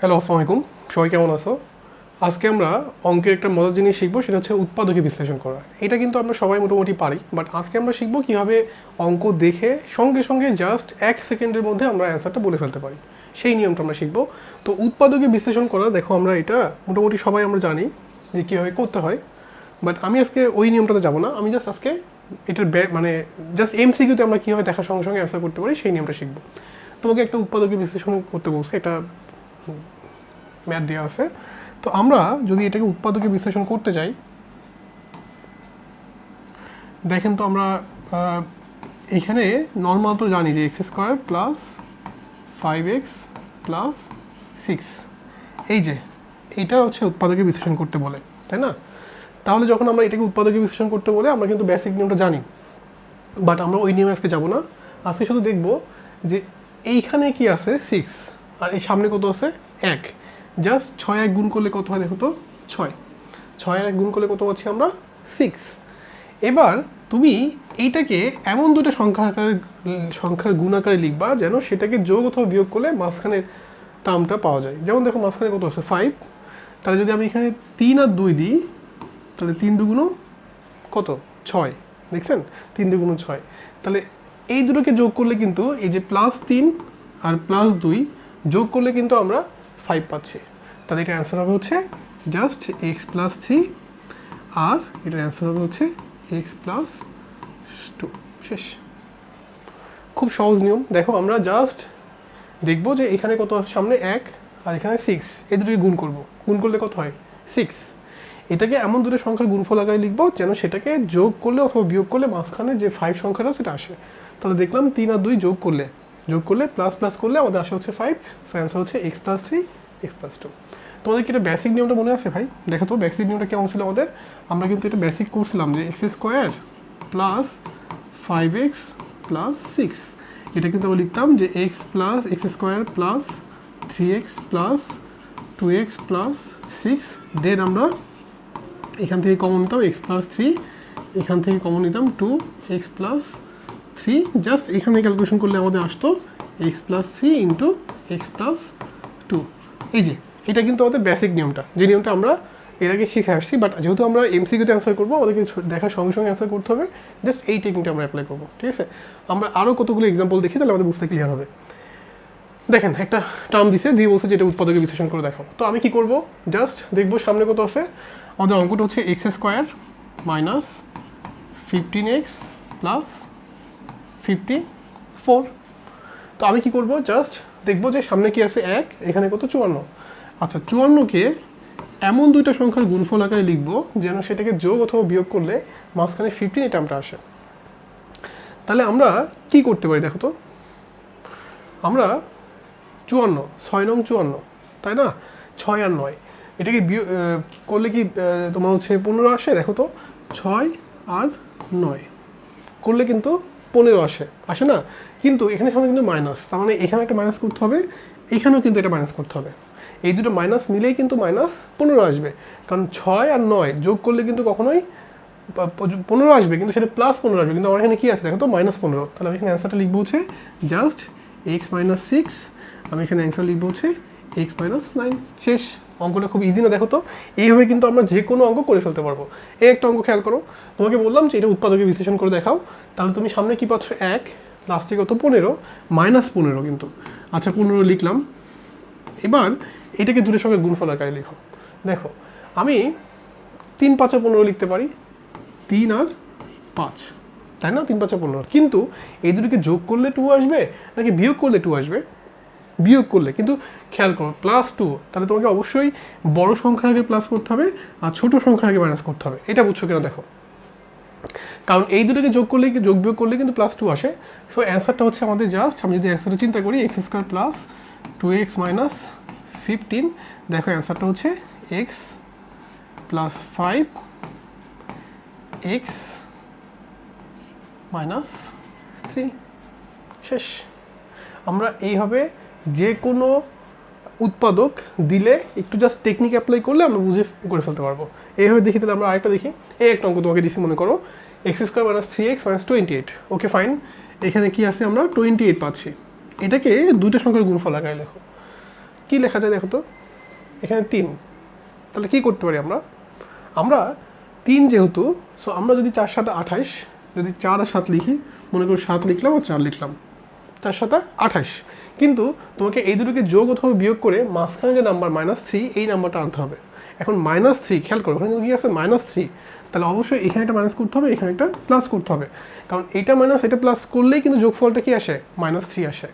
Hello, আসসালামু আলাইকুম। সবাই কেমন আছো? আজকে আমরা অঙ্কের একটা মজার জিনিস শিখব, সেটা হচ্ছে উৎপাদকে বিশ্লেষণ করা। এটা কিন্তু আমরা সবাই মোটামুটি পারি বাট আজকে আমরা শিখব কীভাবে অঙ্ক দেখে সঙ্গে সঙ্গে জাস্ট এক সেকেন্ডের মধ্যে আমরা অ্যান্সারটা বলে ফেলতে পারি। সেই নিয়মটা আমরা শিখব। তো উৎপাদকে বিশ্লেষণ করা, দেখো আমরা এটা মোটামুটি সবাই আমরা জানি যে কীভাবে করতে হয় বাট আমি আজকে ওই নিয়মটাতে যাব না। আমি জাস্ট আজকে এটার মানে জাস্ট এমসিকিউতে আমরা কীভাবে দেখার সঙ্গে সঙ্গে অ্যান্সার করতে পারি, সেই নিয়মটা শিখব। তোমাকে একটা উৎপাদকে বিশ্লেষণ করতে বলছে, এটা ম্যাথ দেওয়া আছে। তো আমরা যদি এটাকে উৎপাদকে বিশ্লেষণ করতে যাই, দেখেন তো আমরা এখানে নর্মাল তো জানি যে x square plus five x plus six এই যে, এটা হচ্ছে উৎপাদকে বিশ্লেষণ করতে বলে, তাই না? তাহলে যখন আমরা এটাকে উৎপাদকে বিশ্লেষণ করতে বলে, আমরা কিন্তু বেসিক নিয়মটা জানি। বাট আমরা ওই নিয়মে আজকে যাব না। আজকে শুধু দেখব যে এইখানে কি আছে সিক্স আর এই সামনে কত আছে? এক। জাস্ট ছয় এক গুণ করলে কত হয় দেখো তো? ছয়। ছয় এক গুণ করলে কত পাচ্ছি আমরা? সিক্স এবার তুমি এইটাকে এমন দুটো সংখ্যার আকারে, সংখ্যার গুণ আকারে লিখবা যেন সেটাকে যোগ অথবা বিয়োগ করলে মাঝখানে টার্মটা পাওয়া যায়। যেমন দেখো মাঝখানে কত আছে? ফাইভ তাহলে যদি আমি এখানে তিন আর দুই দিই, তাহলে তিন দুগুণ কত? ছয়। দেখছেন? তিন দুগুণ ছয়। তাহলে এই দুটোকে যোগ করলে কিন্তু এই যে প্লাস তিন আর প্লাস দুই যোগ করলে কিন্তু আমরা ফাইভ পাচ্ছি। তাহলে এটা অ্যান্সার হবে হচ্ছে জাস্ট এক্স প্লাস থ্রি আর এটার অ্যান্সার হবে হচ্ছে এক্স প্লাস টু শেষ। খুব সহজ নিয়ম। দেখো, আমরা জাস্ট দেখব যে এখানে কত আছে? সামনে এক আর এখানে সিক্স এই দুটোকে গুণ করব। গুণ করলে কত হয়? সিক্স এটাকে এমন দুটো সংখ্যার গুণফল আকারে লিখব যেন সেটাকে যোগ করলে অথবা বিয়োগ করলে মাঝখানে যে ফাইভ সংখ্যাটা সেটা আসে। তাহলে দেখলাম তিন আর দুই যোগ করলে যোগ করলে প্লাস প্লাস করলে আমাদের আসে হচ্ছে ফাইভ সো অ্যান্সার হচ্ছে x plus three x plus two তোমাদের কি এটা বেসিক নিয়মটা মনে আছে ভাই? দেখো তো বেসিক নিয়মটা কেমন ছিল আমাদের? আমরা কিন্তু এটা বেসিক করছিলাম যে x square plus five x plus six এটা কিন্তু আমরা লিখতাম যে x plus x square plus three x plus two x plus six then আমরা এখান থেকে কমন নিতাম এক্স প্লাস থ্রি এখান থেকে কমন নিতাম two x plus three just এখানে ক্যালকুলেশন করলে আমাদের আসতো x plus three into x plus two এই যে, এটা কিন্তু আমাদের বেসিক নিয়মটা, যে নিয়মটা আমরা এর আগে শিখে আসছি বাট যেহেতু আমরা এমসিকিউতে অ্যান্সার করব আমাদেরকে দেখার সঙ্গে সঙ্গে অ্যান্সার করতে হবে জাস্ট এই টেকনিকটা আমরা অ্যাপ্লাই করব, ঠিক আছে? আমরা আরও কতগুলো এক্সাম্পল দেখি, তাহলে আমাদের বুঝতে ক্লিয়ার হবে। দেখেন, একটা টার্ম দিছে, দিয়ে বলছে যেটা উৎপাদকে বিশ্লেষণ করে দেখো তো আমি কি করব? জাস্ট দেখব সামনে কত আছে। আমাদের অঙ্কটা হচ্ছে x square minus fifteen x plus fifty four তো আমি কি করব? জাস্ট দেখব যে সামনে কি আছে এক, এখানে কত? চুয়ান্ন। আচ্ছা চুয়ান্নকে এমন দুইটা সংখ্যার গুণফল আকারে লিখব যেন সেটাকে যোগ অথবা বিয়োগ করলে মাঝখানে ফিফটিন এই টার্মটা আসে। তাহলে আমরা কি করতে পারি দেখো তো? আমরা চুয়ান্ন, ছয় নং চুয়ান্ন, তাই না? ছয় আর নয়। এটাকে করলে কি তোমার হচ্ছে পনেরো আসে? দেখো তো, ছয় আর নয়। করলে কিন্তু পনেরো আসে আসে না? কিন্তু এখানে সামনে কিন্তু মাইনাস তার মানে এখানে একটা মাইনাস করতে হবে, এখানেও কিন্তু এটা মাইনাস করতে হবে। এই দুটো মাইনাস মিলেই কিন্তু মাইনাস পনেরো আসবে। কারণ ছয় আর নয় যোগ করলে কিন্তু কখনোই পনেরো আসবে, কিন্তু সেটা প্লাস পনেরো আসবে। কিন্তু আমার এখানে কী আছে দেখো তো? মাইনাস পনেরো। তাহলে আমি এখানে অ্যান্সারটা লিখব হচ্ছে জাস্ট এক্স মাইনাস সিক্স আমি এখানে অ্যান্সার লিখব হচ্ছে এক্স মাইনাস নাইন শেষ। অঙ্কটা খুব ইজি না, দেখো তো? এইভাবে কিন্তু আমরা যে কোনো অঙ্ক করে ফেলতে পারব। এই একটা অঙ্ক খেয়াল করো। তোমাকে বললাম যে এটা উৎপাদকে বিশ্লেষণ করে দেখাও। তাহলে তুমি সামনে কি পাচ্ছ? এক লাস্টে কত? পনেরো মাইনাস পনেরো কিন্তু। আচ্ছা পনেরো লিখলাম। এবার এটাকে দূরের সঙ্গে গুণফল আকারে লিখো। দেখো, আমি তিন, পাঁচে পনেরো লিখতে পারি। তিন আর পাঁচ। তাই না? তিন, পাঁচে পনেরো। কিন্তু এই দুটোকে যোগ করলে টু আসবে, নাকি বিয়োগ করলে টু আসবে? বিয়োগ করলে। কিন্তু খেয়াল করো প্লাস টু তাহলে তোমাকে অবশ্যই বড় সংখ্যার আগে প্লাস করতে হবে আর ছোট সংখ্যার আগে মাইনাস করতে হবে। এটা বুঝছ কিনা দেখো? কারণ এই দুটোকে যোগ করলে কি- যোগ বিয়োগ করলে কিন্তু প্লাস টু আসে। সো অ্যান্সারটা হচ্ছে আমাদের জাস্ট আমি যদি অ্যান্সারটা চিন্তা করি x square plus two x minus fifteen দেখো অ্যান্সারটা হচ্ছে x plus five x minus three শেষ। আমরা এইভাবে যে কোনো উৎপাদক দিলে একটু জাস্ট টেকনিক অ্যাপ্লাই করলে আমরা বুঝে করে ফেলতে পারব। এইভাবে দেখি তাহলে আমরা আরেকটা দেখি। এই একটা অঙ্ক তোমাকে দিছি, মনে করো। X square minus three x minus twenty eight okay fine এখানে কি আছে আমরা? টোয়েন্টি এইট পাচ্ছি। এটাকে দুটো সংখ্যার গুণফল আকারে লেখো। কী লেখা যায় দেখো তো? এখানে তিন। তাহলে কী করতে পারি আমরা? আমরা তিন যেহেতু সো আমরা যদি চার সাথে আঠাইশ যদি চার আর সাত লিখি, মনে করো সাত লিখলাম আর চার লিখলাম। চার সাতা আঠাশ। কিন্তু তোমাকে এই দুটোকে যোগ অথবা বিয়োগ করে মাঝখানে যে নাম্বার মাইনাস থ্রি এই নাম্বারটা আনতে হবে। এখন মাইনাস থ্রি খেয়াল করো, ওখানে কি আছে? মাইনাস থ্রি তাহলে অবশ্যই এখানে একটা মাইনাস করতে হবে, এখানে একটা প্লাস করতে হবে। কারণ এটা মাইনাস এটা প্লাস করলেই কিন্তু যোগফলটা কি আসে? মাইনাস থ্রি আসে।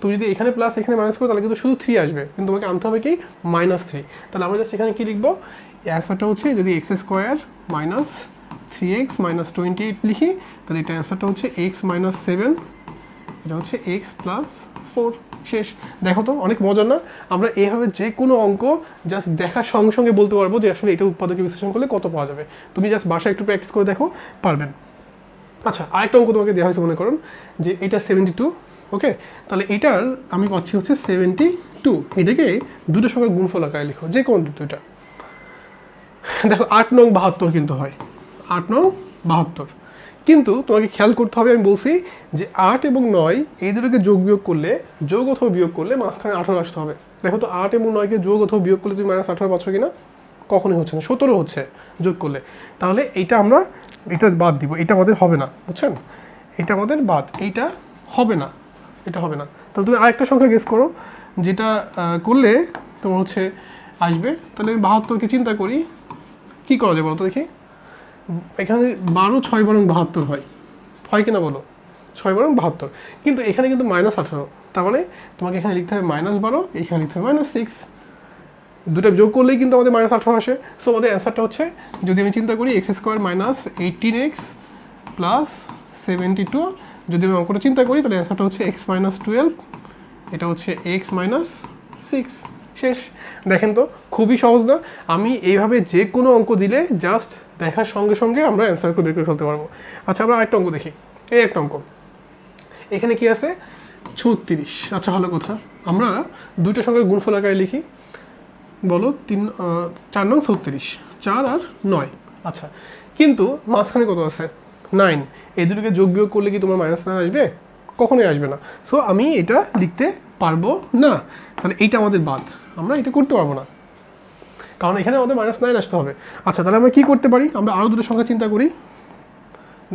তুমি যদি এখানে প্লাস এখানে মাইনাস করো, তাহলে কিন্তু শুধু থ্রি আসবে। কিন্তু তোমাকে আনতে হবে কি? মাইনাস থ্রি তাহলে আমরা জাস্ট এখানে কি লিখব? অ্যান্সারটা হচ্ছে যদি x square minus three x minus twenty eight লিখি, তাহলে এটা অ্যান্সারটা হচ্ছে এক্স মাইনাস সেভেন এটা হচ্ছে এক্স প্লাস ফোর শেষ। দেখো তো, অনেক মজার না? আমরা এইভাবে যে কোনো অঙ্ক জাস্ট দেখার সঙ্গে সঙ্গে বলতে পারব যে আসলে এটা উৎপাদকে বিশ্লেষণ করলে কত পাওয়া যাবে। তুমি জাস্ট বাসায় একটু প্র্যাকটিস করে দেখো, পারবেন। আচ্ছা আরেকটা অঙ্ক তোমাকে দেওয়া হয়েছে মনে করুন, যে এটা সেভেন্টি টু ওকে তাহলে এটার আমি পাচ্ছি হচ্ছে সেভেন্টি টু এটাকে দুটো সংখ্যার গুণফল আকারে লিখো যে কোনো দুটোটা দেখো, আট নং বাহাত্তর কিন্তু হয়। আট নং বাহাত্তর। কিন্তু তোমাকে খেয়াল করতে হবে, আমি বলছি যে আট এবং নয় এই দুটোকে যোগ বিয়োগ করলে, যোগ অথবা বিয়োগ করলে মাঝখানে আঠারো আসতে হবে। দেখো তো আট এবং নয়কে যোগ অথবা বিয়োগ করলে তুমি মাইনাস আঠারো পাচ্ছ কিনা? কখনোই হচ্ছে না, সতেরো হচ্ছে যোগ করলে। তাহলে এইটা আমরা, এটা বাদ দিব, এটা আমাদের হবে না, বুঝছেন? এটা আমাদের বাদ, এইটা হবে না, এটা হবে না। তাহলে তুমি আরেকটা সংখ্যা গেস করো, যেটা করলে তোমার হচ্ছে আসবে। তাহলে আমি বাহাত্তরকে চিন্তা করি, কী করা যায় বলো তো দেখি? এখানে বারো, ছয় বরং বাহাত্তর হয়। হয় কিনা বলো? ছয় বরং বাহাত্তর। কিন্তু এখানে কিন্তু মাইনাস আঠারো। তার মানে তোমাকে এখানে লিখতে হবে মাইনাস বারো, এখানে লিখতে হবে মাইনাস সিক্স। দুটো যোগ করলেই কিন্তু আমাদের মাইনাস আঠারো আসে। সো আমাদের অ্যান্সারটা হচ্ছে, যদি আমি চিন্তা করি x square minus eighteen x plus seventy two যদি আমি অঙ্কটা চিন্তা করি, তাহলে অ্যান্সারটা হচ্ছে এক্স মাইনাস টুয়েলভ এটা হচ্ছে এক্স মাইনাস সিক্স শেষ। দেখেন তো খুবই সহজ না। আমি এইভাবে যে কোনো অঙ্ক দিলে জাস্ট দেখার সঙ্গে সঙ্গে আমরা অ্যান্সার করে বের করে ফেলতে পারব। আচ্ছা আমরা আরেকটা অঙ্ক দেখি। এই একটা অঙ্ক। এখানে কি আছে? ছত্রিশ। আচ্ছা ভালো কথা। আমরা দুইটা সংখ্যার গুণফল আকারে লিখি। বলো, তিন চার নং ছত্রিশ। চার আর নয়। আচ্ছা কিন্তু মাঝখানে কত আছে? নাইন। এই দুটোকে যোগ বিয়োগ করলে কি তোমার মাইনাস নাইন আসবে? কখনোই আসবে না। সো আমি এটা লিখতে পারব না। তাহলে এইটা আমাদের বাদ। আমরা এটা করতে পারব না। কারণ এখানে আমাদের মাইনাস নাইন আসতে হবে। আচ্ছা তাহলে আমরা কী করতে পারি? আমরা আরও দুটো সংখ্যা চিন্তা করি।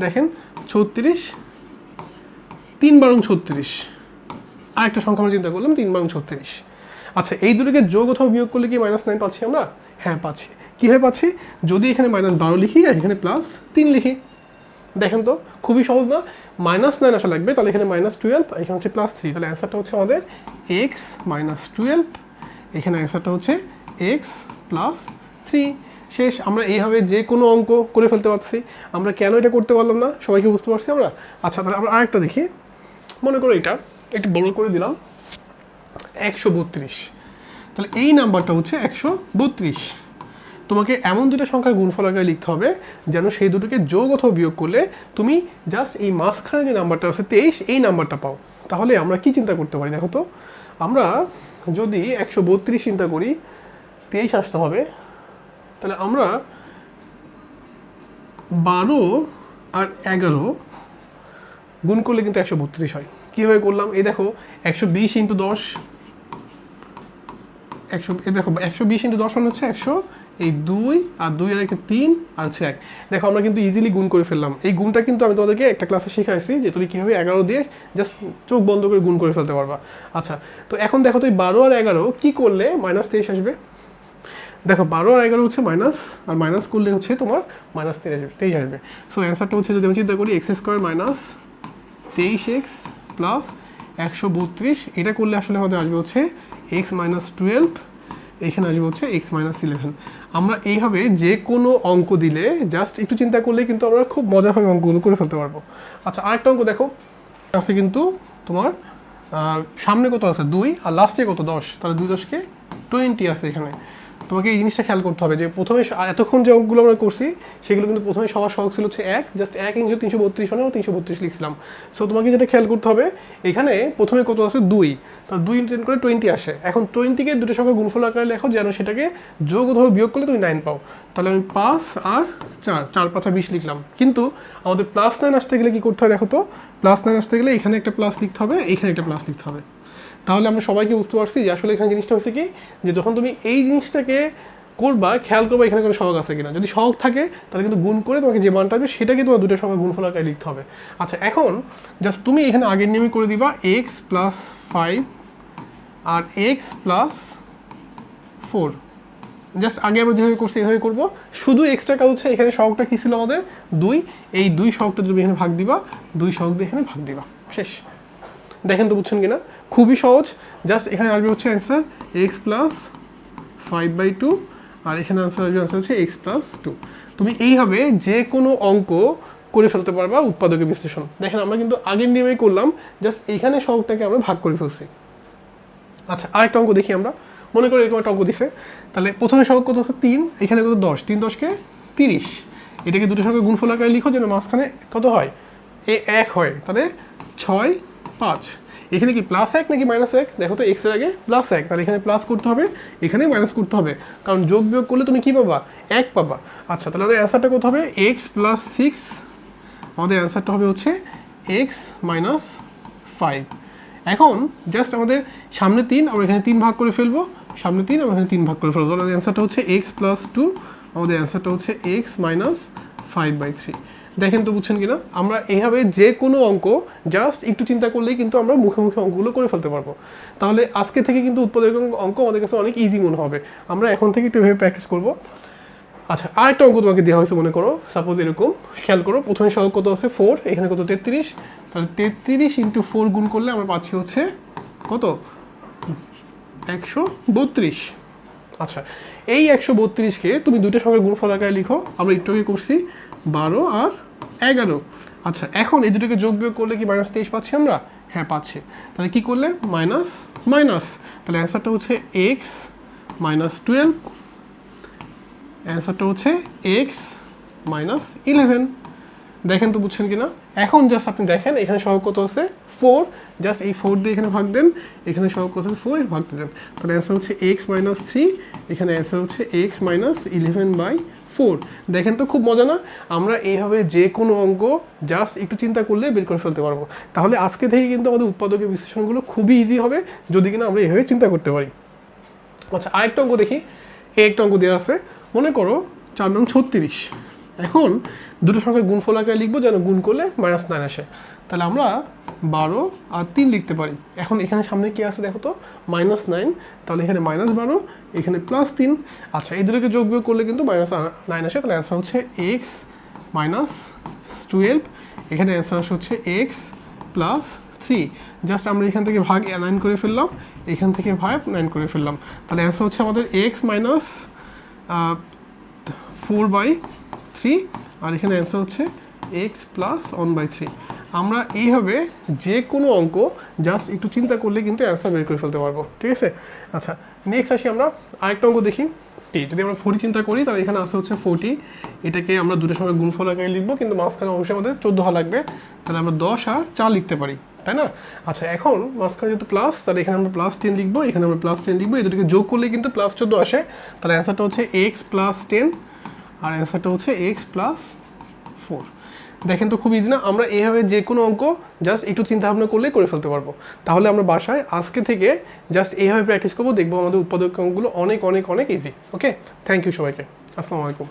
দেখেন, ছত্রিশ, তিন বারং ছত্রিশ। আর একটা সংখ্যা আমরা চিন্তা করলাম, তিন বারং ছত্রিশ। আচ্ছা এই দুটোকে যোগ অথবা বিয়োগ করলে কি মাইনাস নাইন পাচ্ছি আমরা? হ্যাঁ পাচ্ছি। কীভাবে পাচ্ছি? যদি এখানে মাইনাস বারো লিখি আর এখানে প্লাস তিন লিখি। দেখেন তো, খুবই সহজ না? মাইনাস নাইন আসা লাগবে, তাহলে এখানে মাইনাস টুয়েলভ এখানে হচ্ছে প্লাস থ্রি তাহলে অ্যান্সারটা হচ্ছে আমাদের এক্স মাইনাস টুয়েলভ এখানে অ্যান্সারটা হচ্ছে এক্স প্লাস থ্রি শেষ, আমরা এইভাবে যে কোনো অঙ্ক করে ফেলতে পারছি আমরা কেন এটা করতে পারলাম না? সবাইকে বুঝতে পারছি আমরা? আচ্ছা তাহলে আমরা আরেকটা দেখি। মনে করো এটা, একটু বড় করে দিলাম। একশো বত্রিশ। তাহলে এই নাম্বারটা হচ্ছে একশো বত্রিশ। তোমাকে এমন দুটো সংখ্যার গুণফল আকারে লিখতে হবে, যেন সেই দুটোকে যোগ অথবা বিয়োগ করলে তুমি জাস্ট এই মাঝখানে যে নাম্বারটা আছে, তেইশ, এই নাম্বারটা পাও। তাহলে আমরা কি চিন্তা করতে পারি দেখো তো? আমরা যদি একশো বত্রিশ চিন্তা করি তেইশ আসতে হবে। তাহলে আমরা বারো আর এগারো গুণ করলে কিন্তু একশো বত্রিশ হয়। কীভাবে করলাম? এই দেখো, একশো বিশ ইন্টু দশ, একশো, এই দেখো, একশো বিশ ইন্টু দশ মানে হচ্ছে একশো, এই দুই আর দুই আর একটা তিন আর হচ্ছে এক। দেখো, আমরা কিন্তু ইজিলি গুণ করে ফেললাম। এই গুণটা কিন্তু আমি তোমাদেরকে একটা ক্লাসে শিখাইছি যে তুমি কীভাবে এগারো দিয়ে জাস্ট চোখ বন্ধ করে গুণ করে ফেলতে পারবা। আচ্ছা তো এখন দেখো তুই বারো আর এগারো কী করলে? মাইনাস তেইশ আসবে। দেখো বারো আর এগারো হচ্ছে মাইনাস আর মাইনাস করলে হচ্ছে তোমার মাইনাস তেইশ আসবে তেইশ আসবে। সো অ্যান্সারটা হচ্ছে যদি আমি চিন্তা করি এক্স স্কোয়ার মাইনাস তেইশ এক্স প্লাস একশো বত্রিশ, এটা করলে আসলে আমাদের আসবে হচ্ছে এক্স মাইনাস টুয়েলভ এখানে আসবে হচ্ছে এক্স মাইনাস ইলেভেন আমরা এইভাবে যে কোনো অঙ্ক দিলে জাস্ট একটু চিন্তা করলে কিন্তু আমরা খুব মজাভাবে অঙ্কগুলো করে ফেলতে পারব। আচ্ছা আরেকটা অঙ্ক দেখো, আছে কিন্তু তোমার সামনে কত আছে? দুই, আর লাস্টে কত? দশ। তাহলে দুই দশকে টোয়েন্টি আছে এখানে। তোমাকে এই জিনিসটা খেয়াল করতে হবে যে প্রথমে এতক্ষণ যে অঙ্কগুলো আমরা করছি, সেগুলো কিন্তু প্রথমে সবার সহজ ছিল হচ্ছে এক জাস্ট এক ইঞ্চি তিনশো বত্রিশ মানে তিনশো বত্রিশ লিখছিলাম। সো তোমাকে যেটা খেয়াল করতে হবে, এখানে প্রথমে কত আছে? দুই। তা দুই টেন করে টোয়েন্টি আসে। এখন টোয়েন্টিকে দুটো সংখ্যা গুণফল আকারে লেখো, যেন সেটাকে যোগ অথবা বিয়োগ করলে তুমি নাইন পাও। তাহলে আমি পাঁচ আর চার চার পাঁচা বিশ লিখলাম। কিন্তু আমাদের প্লাস নাইন আসতে গেলে কী করতে হয় দেখো তো? প্লাস নাইন আসতে গেলে এখানে একটা প্লাস লিখতে হবে, এখানে একটা প্লাস লিখতে হবে। তাহলে আমরা সবাইকে বুঝতে পারছি যে আসলে এখানে জিনিসটা হচ্ছে কি? যে যখন তুমি এই জিনিসটাকে করবা, খেয়াল করবা এখানে কোনো সহগ আছে কিনা। যদি সহগ থাকে, তাহলে কিন্তু গুণ করে তোমাকে যে মানটা হবে সেটাকে তোমার দুটোর সঙ্গে গুণফল আকারে লিখতে হবে। আচ্ছা এখন জাস্ট তুমি এখানে আগের নিয়মে করে দিবা এক্স প্লাস ফাইভ আর এক্স প্লাস ফোর জাস্ট আগে আমরা যেভাবে করছি, এভাবে করব। শুধু এক্সট্রা কাজ হচ্ছে এখানে সহগটা কী ছিল আমাদের? দুই। এই দুই সহগটা তুমি এখানে ভাগ দিবা, দুই সহগ দিয়ে এখানে ভাগ দিবা। শেষ। দেখেন তো বুঝছেন কিনা? খুবই সহজ। জাস্ট এখানে আসবে হচ্ছে answer x plus five by two আর এখানে আনসার আসবে আনসার হচ্ছে এক্স প্লাস টু তুমি এইভাবে যে কোনো অঙ্ক করে ফেলতে পারবা উৎপাদকের বিশ্লেষণ। দেখেন আমরা কিন্তু আগের নিয়মেই করলাম জাস্ট এইখানে সহগটাকে আমরা ভাগ করে ফেলছি। আচ্ছা আরেকটা অঙ্ক দেখি আমরা। মনে করি এরকম একটা অঙ্ক দিছে। তাহলে প্রথমে সহগ কত আছে? তিন। এখানে কত? দশ। তিন দশকে তিরিশ। এটাকে দুটো সঙ্গে গুণফল আকারে লিখো যেন মাঝখানে কত হয়? এ এক হয়। তাহলে ছয় পাঁচ। এখানে কি প্লাস এক নাকি মাইনাস এক? দেখো তো এক্সের আগে প্লাস এক। তাহলে এখানে প্লাস করতে হবে এখানে মাইনাস করতে হবে। কারণ যোগ বিয়োগ করলে তুমি কি পাবা? এক পাবা। আচ্ছা তাহলে আমাদের অ্যান্সারটা কত হবে? এক্স প্লাস সিক্স আমাদের অ্যান্সারটা হবে হচ্ছে এক্স মাইনাস ফাইভ এখন জাস্ট আমাদের সামনে তিন, আমরা এখানে তিন ভাগ করে ফেলব। সামনে তিন, আমরা এখানে তিন ভাগ করে ফেলব। আমাদের অ্যান্সারটা হচ্ছে এক্স প্লাস টু আমাদের অ্যান্সারটা হচ্ছে x minus five by three দেখেন তো বুঝছেন কিনা? আমরা এইভাবে যে কোনো অঙ্ক জাস্ট একটু চিন্তা করলেই কিন্তু আমরা মুখে মুখে অঙ্কগুলো করে ফেলতে পারব। তাহলে আজকে থেকে কিন্তু উৎপাদক অঙ্ক আমাদের কাছে অনেক ইজি মনে হবে। আমরা এখন থেকে একটু এভাবে প্র্যাকটিস করব। আচ্ছা আরেকটা অঙ্ক তোমাকে দেওয়া হয়েছে মনে করো সাপোজ এরকম। খেয়াল করো, প্রথমে সহগ কত আছে? ফোর এখানে কত? তেত্রিশ। তাহলে তেত্রিশ ইন্টু ফোর গুণ করলে আমরা পাচ্ছি হচ্ছে কত? একশো বত্রিশ। আচ্ছা এই একশো বত্রিশকে তুমি দুটো সঙ্গে গুণফল আকারে লিখো। আমরা একটু করছি বারো আর এগারো। আচ্ছা এখন এই দুটোকে যোগ বিয়োগ করলে কি মাইনাস তেইশ পাচ্ছি আমরা? হ্যাঁ পাচ্ছি। তাহলে কি করলে? মাইনাস মাইনাস তাহলে অ্যান্সারটা হচ্ছে এক্স মাইনাস টুয়েলভ অ্যান্সারটা হচ্ছে এক্স মাইনাস ইলেভেন দেখেন তো বুঝছেন কিনা? এখন জাস্ট আপনি দেখেন, এখানে সহগ কত আছে? ফোর জাস্ট এই ফোর দিয়ে এখানে ভাগ দেন, এখানে সহগ কত আছে? ফোর ভাগ দেন। তাহলে অ্যান্সার হচ্ছে এক্স মাইনাস থ্রি এখানে অ্যান্সার হচ্ছে x minus eleven by four দেখেন তো খুব মজা না? আমরা এইভাবে যে কোনো অঙ্ক জাস্ট একটু চিন্তা করলে বের করে ফেলতে পারব। তাহলে আজকে থেকে কিন্তু আমাদের উৎপাদকের বিশ্লেষণগুলো খুবই ইজি হবে, যদি কিনা আমরা এইভাবে চিন্তা করতে পারি। আচ্ছা আরেকটা অঙ্ক দেখি। এই একটা অঙ্ক দেওয়া আছে। মনে করো চার নং ছত্রিশ। এখন দুটো সংখ্যার গুণফল আকারে লিখব, যেন গুণ করলে মাইনাস নাইন আসে। তাহলে আমরা বারো আর তিন লিখতে পারি। এখন এখানে সামনে কি আছে দেখো তো? মাইনাস নাইন তাহলে এখানে মাইনাস বারো, এখানে প্লাস তিন। আচ্ছা এই দুটোকে যোগ বিয়োগ করলে কিন্তু মাইনাস নাইন আসে। তাহলে অ্যান্সার হচ্ছে এক্স মাইনাস টুয়েলভ এখানে অ্যান্সার হচ্ছে এক্স প্লাস থ্রি জাস্ট আমরা এখান থেকে ভাগ নাইন করে ফেললাম, এখান থেকে ভাগ নাইন করে ফেললাম। তাহলে অ্যান্সার হচ্ছে আমাদের x minus four by three আর এখানে অ্যান্সার হচ্ছে x plus one by three আমরা এইভাবে যে কোনো অঙ্ক জাস্ট একটু চিন্তা করলে কিন্তু অ্যান্সার বের করে ফেলতে পারব, ঠিক আছে? আচ্ছা নেক্সট আসি আমরা, আরেকটা অঙ্ক দেখি টি যদি আমরা ফোরটি চিন্তা করি, তাহলে এখানে আসে হচ্ছে ফোরটি এটাকে আমরা দুটোর সময় গুণফল আকারে লিখব, কিন্তু মাঝখানে অবশ্যই আমাদের চোদ্দ হওয়া লাগবে। তাহলে আমরা দশ আর চার লিখতে পারি, তাই না? আচ্ছা এখন মাঝখানে যেহেতু প্লাস তাহলে এখানে আমরা প্লাস টেন লিখব, এখানে আমরা প্লাস টেন লিখব, এই দুটোকে যোগ করলে কিন্তু প্লাস চোদ্দ আসে। তাহলে অ্যান্সারটা হচ্ছে এক্স প্লাস টেন আর অ্যান্সারটা হচ্ছে এক্স প্লাস ফোর দেখেন তো খুব ইজি না, আমরা এইভাবে যে কোনো অঙ্ক জাস্ট একটু চিন্তা ভাবনা করলেই করে ফেলতে পারব। তাহলে আমরা বাসায় আজকে থেকে জাস্ট এইভাবে প্র্যাকটিস করব, দেখব আমাদের উৎপাদক অঙ্কগুলো অনেক অনেক অনেক ইজি ওকে থ্যাংক ইউ সবাইকে। আসসালামু আলাইকুম।